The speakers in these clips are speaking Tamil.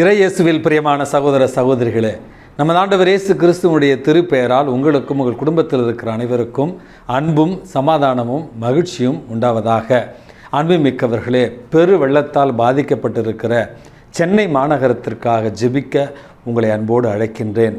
இறையேசுவில் பிரியமான சகோதர சகோதரிகளே நம்ம ஆண்டவர் இயேசு கிறிஸ்துவனுடைய திருப்பெயரால் உங்களுக்கும் உங்கள் குடும்பத்தில் இருக்கிற அனைவருக்கும் அன்பும் சமாதானமும் மகிழ்ச்சியும் உண்டாவதாக. அன்பு மிக்கவர்களே பெரு வெள்ளத்தால் பாதிக்கப்பட்டிருக்கிற சென்னை மாநகரத்திற்காக ஜெபிக்க உங்களை அன்போடு அழைக்கின்றேன்.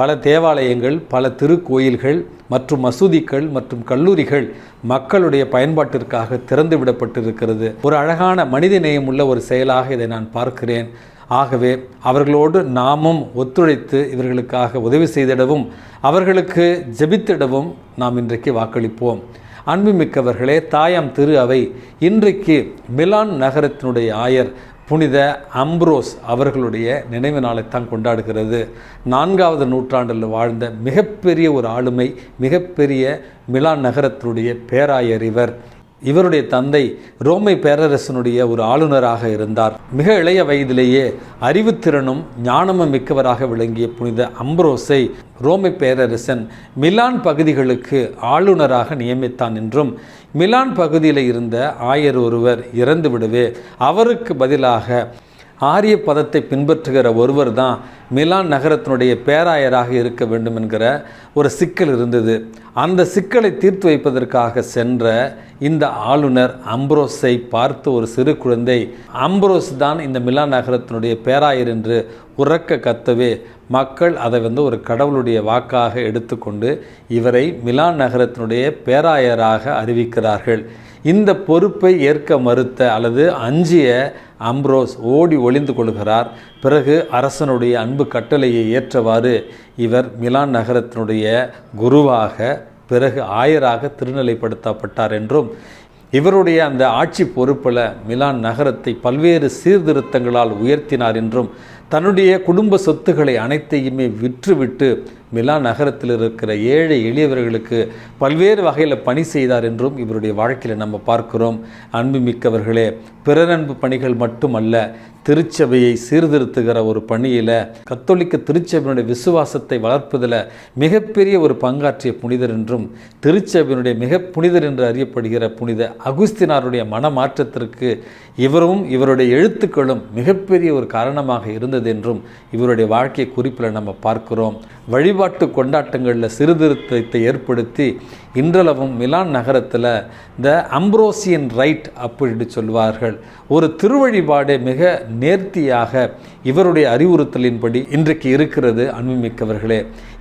பல தேவாலயங்கள் பல திருக்கோயில்கள் மற்றும் மசூதிகள் மற்றும் கல்லூரிகள் மக்களுடைய பயன்பாட்டிற்காக திறந்து விடப்பட்டிருக்கிறது ஒரு அழகான மனிதநேயம் உள்ள ஒரு செயலாக இதை நான் பார்க்கிறேன். ஆகவே அவர்களோடு நாமும் ஒத்துழைத்து இவர்களுக்காக உதவி செய்திடவும் அவர்களுக்கு ஜெபித்திடவும் நாம் இன்றைக்கு வாக்களிப்போம். அன்புமிக்கவர்களே தாயாம் திரு அவை இன்றைக்கு மிலான் நகரத்தினுடைய ஆயர் புனித அம்ப்ரோஸ் அவர்களுடைய நினைவு நாளைத்தான் கொண்டாடுகிறது. நான்காவது நூற்றாண்டில் வாழ்ந்த மிகப்பெரிய ஒரு ஆளுமை மிகப்பெரிய மிலான் நகரத்தினுடைய பேராயர் இவர். இவருடைய தந்தை ரோமை பேரரசனுடைய ஒரு ஆளுநராக இருந்தார். மிக இளைய வயதிலேயே அறிவுத்திறனும் ஞானமும் மிக்கவராக விளங்கிய புனித அம்ப்ரோஸை ரோமை பேரரசன் மிலான் பகுதிகளுக்கு ஆளுநராக நியமித்தான் என்றும் மிலான் பகுதியில் இருந்த ஆயர் ஒருவர் இறந்துவிடவே அவருக்கு பதிலாக ஆரிய பதத்தை பின்பற்றுகிற ஒருவர் தான் மிலான் நகரத்தினுடைய பேராயராக இருக்க வேண்டும் என்கிற ஒரு சிக்கல் இருந்தது. அந்த சிக்கலை தீர்த்து வைப்பதற்காக சென்ற இந்த ஆளுநர் அம்ப்ரோஸை பார்த்து ஒரு சிறு குழந்தை அம்ப்ரோஸ் தான் இந்த மிலான் நகரத்தினுடைய பேராயர் என்று உறக்க கத்தவே மக்கள் அதை வந்து ஒரு கடவுளுடைய வாக்காக எடுத்துக்கொண்டு இவரை மிலான் நகரத்தினுடைய பேராயராக அறிவிக்கிறார்கள். இந்த பொறுப்பை ஏற்க மறுத்த அல்லது அஞ்சிய அம்ப்ரோஸ் ஓடி ஒளிந்து கொள்கிறார். பிறகு அரசனுடைய அன்பு கட்டளையை ஏற்றவாறு இவர் மிலான் நகரத்தினுடைய குருவாக பிறகு ஆயராக திருநிலைப்படுத்தப்பட்டார் என்றும் இவருடைய அந்த ஆட்சி பொறுப்பில் மிலான் நகரத்தை பல்வேறு சீர்திருத்தங்களால் உயர்த்தினார் என்றும் தன்னுடைய குடும்ப சொத்துக்களை அனைத்தையுமே விற்றுவிட்டு மிலான் நகரத்தில் இருக்கிற ஏழை எளியவர்களுக்கு பல்வேறு வகையில் பணி செய்தார் என்றும் இவருடைய வாழ்க்கையில் நம்ம பார்க்கிறோம். அன்புமிக்கவர்களே பிறரன்பு பணிகள் மட்டுமல்ல திருச்சபையை சீர்திருத்துகிற ஒரு பணியில் கத்தோலிக்க திருச்சபையினுடைய விசுவாசத்தை வளர்ப்பதில் மிகப்பெரிய ஒரு பங்காற்றிய புனிதர் என்றும் திருச்சபையினுடைய மிக புனிதர் என்று அறியப்படுகிற புனித அகுஸ்தினாருடைய மனமாற்றத்திற்கு இவரும் இவருடைய எழுத்துக்களும் மிகப்பெரிய ஒரு காரணமாக இருந்தது என்றும் இவருடைய வாழ்க்கை குறிப்பில் நம்ம பார்க்கிறோம். வழிபாட்டு கொண்டாட்டங்களில் சீர்திருத்தத்தை ஏற்படுத்தி இன்றளவும் மிலான் நகரத்தில் த அம்ப்ரோசியன் ரைட் அப்படின்னு சொல்வார்கள். ஒரு திருவழிபாடு மிக நேர்த்தியாக இவருடைய அறிவுறுத்தலின்படி இன்றைக்கு இருக்கிறது அன்புமிக்கவர்களே.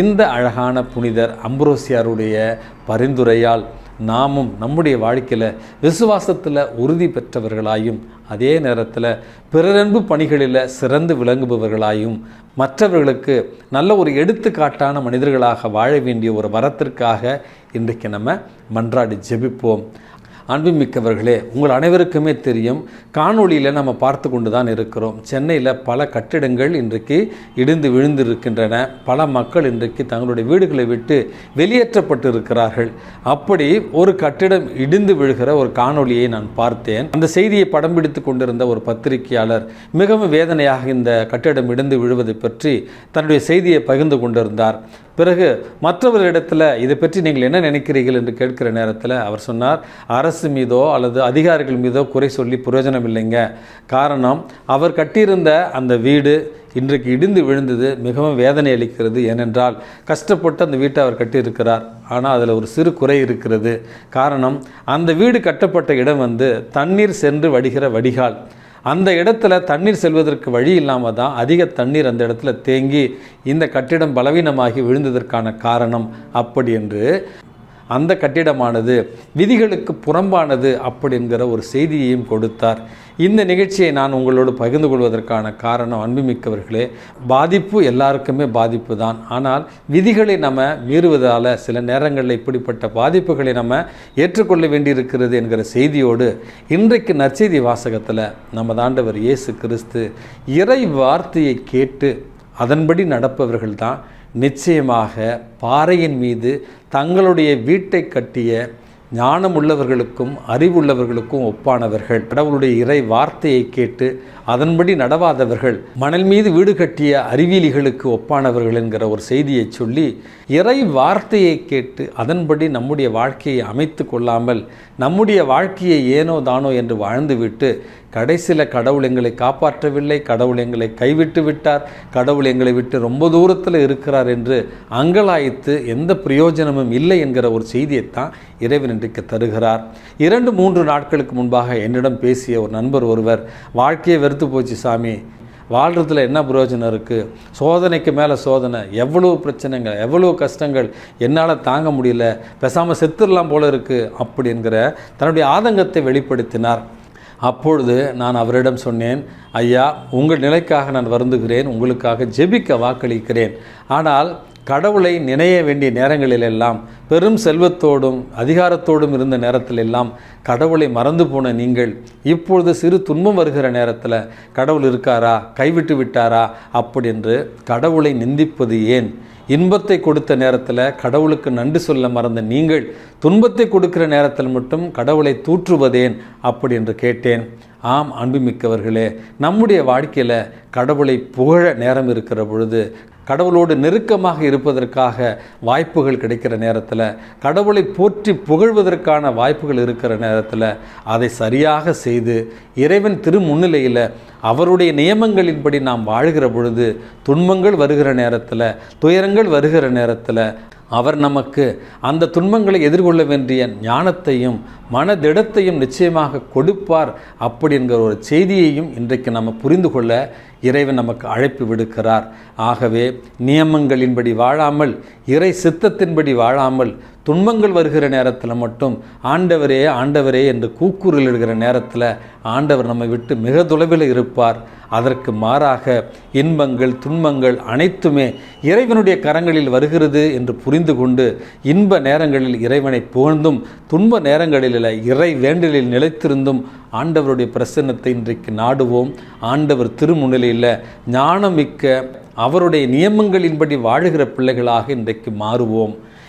இந்த அழகான புனிதர் அம்ப்ரோசியாருடைய பரிந்துரையால் நாமும் நம்முடைய வாழ்க்கையில் விசுவாசத்தில் உறுதி பெற்றவர்களாயும் அதே நேரத்தில் பிறரன்பு பணிகளில் சிறந்து விளங்குபவர்களாயும் மற்றவர்களுக்கு நல்ல ஒரு எடுத்துக்காட்டான மனிதர்களாக வாழ வேண்டிய ஒரு வரத்திற்காக இன்றைக்கு நம்ம மன்றாடி ஜெபிப்போம். அன்புமிக்கவர்களே உங்கள் அனைவருக்குமே தெரியும் காணொளியில் நம்ம பார்த்து கொண்டு தான் இருக்கிறோம். சென்னையில் பல கட்டிடங்கள் இன்றைக்கு இடிந்து விழுந்து இருக்கின்றன பல மக்கள் இன்றைக்கு தங்களுடைய வீடுகளை விட்டு வெளியேற்றப்பட்டு இருக்கிறார்கள் அப்படி ஒரு கட்டிடம் இடிந்து விழுகிற ஒரு காணொளியை நான் பார்த்தேன். அந்த செய்தியை படம் பிடித்து கொண்டிருந்த ஒரு பத்திரிகையாளர் மிகவும் வேதனையாக இந்த கட்டிடம் இடிந்து விழுவதை பற்றி தன்னுடைய செய்தியை பகிர்ந்து கொண்டிருந்தார். பிறகு மற்றவர்களிடத்தில் இதை பற்றி நீங்கள் என்ன நினைக்கிறீர்கள் என்று கேட்கிற நேரத்தில் அவர் சொன்னார் அரசு மீதோ அல்லது அதிகாரிகள் மீதோ குறை சொல்லி பிரயோஜனம் இல்லைங்க. காரணம் அவர் கட்டியிருந்த அந்த வீடு இன்றைக்கு இடிந்து விழுந்தது மிகவும் வேதனை அளிக்கிறது. ஏனென்றால் கஷ்டப்பட்டு அந்த வீட்டை அவர் கட்டியிருக்கிறார். ஆனால் அதில் ஒரு சிறு குறை இருக்கிறது. காரணம் அந்த வீடு கட்டப்பட்ட இடம் வந்து தண்ணீர் சென்று வடிகிற வடிகால். அந்த இடத்துல தண்ணீர் செல்வதற்கு வழி இல்லாமல் தான் அதிக தண்ணீர் அந்த இடத்துல தேங்கி இந்த கட்டிடம் பலவீனமாகி விழுந்ததற்கான காரணம் அப்படி என்று அந்த கட்டிடமானது விதிகளுக்கு புறம்பானது அப்படிங்கிற ஒரு செய்தியையும் கொடுத்தார். இந்த நிகழ்ச்சியை நான் உங்களோடு பகிர்ந்து கொள்வதற்கான காரணம் அன்புமிக்கவர்களே பாதிப்பு எல்லாருக்குமே பாதிப்பு தான். ஆனால் விதிகளை நம்ம மீறுவதால் சில நேரங்களில் இப்படிப்பட்ட பாதிப்புகளை நம்ம ஏற்றுக்கொள்ள வேண்டியிருக்கிறது என்கிற செய்தியோடு இன்றைக்கு நற்செய்தி வாசகத்தில் நம்ம ஆண்டவர் இயேசு கிறிஸ்து இறை வார்த்தையை கேட்டு அதன்படி நடப்பவர்கள் தான். நிச்சயமாக பாறையின் மீது தங்களுடைய வீட்டை கட்டிய ஞானம் உள்ளவர்களுக்கும் அறிவுள்ளவர்களுக்கும் ஒப்பானவர்கள். கடவுளுடைய இறை வார்த்தையை கேட்டு அதன்படி நடவாதவர்கள். மணல் மீது வீடு கட்டிய அறிவியலிகளுக்கு ஒப்பானவர்கள் என்கிற ஒரு செய்தியை சொல்லி இறை வார்த்தையை கேட்டு அதன்படி நம்முடைய வாழ்க்கையை அமைத்து கொள்ளாமல் நம்முடைய வாழ்க்கையை ஏனோ தானோ என்று வாழ்ந்துவிட்டு கடைசியில் கடவுள் எங்களை காப்பாற்றவில்லை கடவுள் எங்களை கைவிட்டு விட்டார் கடவுள் எங்களை விட்டு ரொம்ப தூரத்தில் இருக்கிறார் என்று அங்கலாய்த்து எந்த பிரயோஜனமும் இல்லை என்கிற ஒரு செய்தியைத்தான் இறைவன் இன்றைக்கு தருகிறார். இரண்டு மூன்று நாட்களுக்கு முன்பாக என்னிடம் பேசிய ஒரு நண்பர் ஒருவர் வாழ்க்கையை வெறுத்து போச்சு சாமி. வாழ்கிறதுல என்ன பிரயோஜனம் இருக்குது சோதனைக்கு மேலே சோதனை. எவ்வளோ பிரச்சனைகள் எவ்வளோ கஷ்டங்கள். என்னால் தாங்க முடியல. பேசாமல் செத்துடலாம் போல இருக்குது அப்படிங்கிற தன்னுடைய ஆதங்கத்தை வெளிப்படுத்தினார். அப்பொழுது நான் அவரிடம் சொன்னேன் ஐயா உங்கள் நிலைக்காக நான் வருந்துகிறேன். உங்களுக்காக ஜெபிக்க வாக்களிக்கிறேன். ஆனால் கடவுளை நினைய வேண்டிய நேரங்களிலெல்லாம் பெரும் செல்வத்தோடும் அதிகாரத்தோடும் இருந்த நேரத்திலெல்லாம் கடவுளை மறந்து போன நீங்கள் இப்பொழுது சிறு துன்பம் வருகிற நேரத்தில் கடவுள் இருக்காரா கைவிட்டு விட்டாரா அப்படி என்று கடவுளை நிந்திப்பது ஏன்? இன்பத்தை கொடுத்த நேரத்தில் கடவுளுக்கு நன்றி சொல்ல மறந்த நீங்கள் துன்பத்தை கொடுக்கிற நேரத்தில் மட்டும் கடவுளை தூற்றுவதேன் அப்படி என்று கேட்டேன். ஆம் அன்புமிக்கவர்களே நம்முடைய வாழ்க்கையில் கடவுளை புகழ நேரம் இருக்கிற பொழுது கடவுளோடு நெருக்கமாக இருப்பதற்காக வாய்ப்புகள் கிடைக்கிற நேரத்தில் கடவுளை போற்றி புகழ்வதற்கான வாய்ப்புகள் இருக்கிற நேரத்தில் அதை சரியாக செய்து இறைவன் திரு முன்னிலையில் அவருடைய நியமங்களின்படி நாம் வாழ்கிற பொழுது துன்பங்கள் வருகிற நேரத்தில் துயரங்கள் வருகிற நேரத்தில் அவர் நமக்கு அந்த துன்பங்களை எதிர்கொள்ள வேண்டிய ஞானத்தையும் மனதிடத்தையும் நிச்சயமாக கொடுப்பார் அப்படி என்கிற ஒரு செய்தியையும் இன்றைக்கு நம்ம புரிந்து கொள்ள இறைவன் நமக்கு அழைப்பு விடுக்கிறார். ஆகவே நியமங்களின்படி வாழாமல் இறை சித்தத்தின்படி வாழாமல் துன்பங்கள் வருகிற நேரத்தில் மட்டும் ஆண்டவரே ஆண்டவரே என்று கூக்குரலிடுகிற நேரத்தில் ஆண்டவர் நம்மை விட்டு மிக தொலைவில் இருப்பார். அதற்கு மாறாக இன்பங்கள் துன்பங்கள் அனைத்துமே இறைவனுடைய கரங்களில் வருகிறது என்று புரிந்து கொண்டு இன்ப நேரங்களில் இறைவனை புகழ்ந்தும் துன்ப நேரங்களில் இறை வேண்டலில் நிலைத்திருந்தும் ஆண்டவருடைய பிரசன்னத்தை இன்றைக்கு நாடுவோம். ஆண்டவர் திருமுன்னிலையில் ஞானமிக்க அவருடைய நியமங்களின்படி வாழுகிற பிள்ளைகளாக இன்றைக்கு மாறுவோம்.